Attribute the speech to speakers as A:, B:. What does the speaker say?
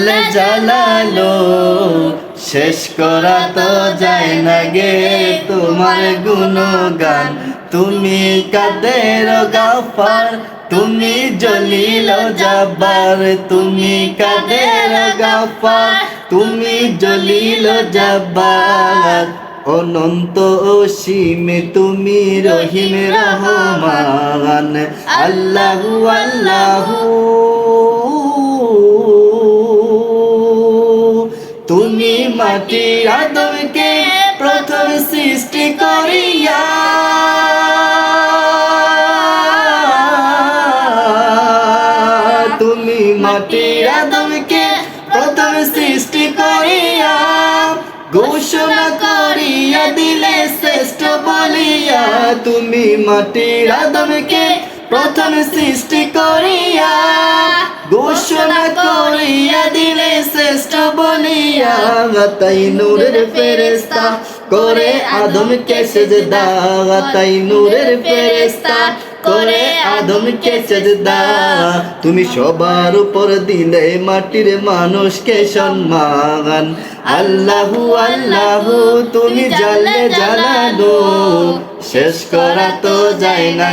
A: জাল্লে জালালো শেষ করা তো যায় না গে তোমার গুণগান। তুমি কাদের গাফার, তুমি জলিল জব্বার তুমি কাদের গাফার, তুমি জলিল জব্বার অনন্ত অসীমে তুমি রহিম রহমান। আল্লাহু আল্লাহু। তুমি মাটির আদমকে প্রথম সৃষ্টি করিয়া। তুমি মাটির আদমকে প্রথম সৃষ্টি করিয়া। ঘোষণা করিয়া দিলে শ্রেষ্ঠ বলিয়া। তুমি মাটির আদমকে প্রথম সৃষ্টি করিয়া। ঘোষণা শ্রেষ্ঠ বলিয়া তাই নূরের ফেরেস্তা করে আদমকে সেজদা। তাই নূরের ফেরেস্তা করে আদমকে সেজদা। তুমি সবার উপর দিলে মাটির মানুষকে সম্মান। আল্লাহু আল্লাহু তুমি জানলে জানালো শেষ করা তো যায় না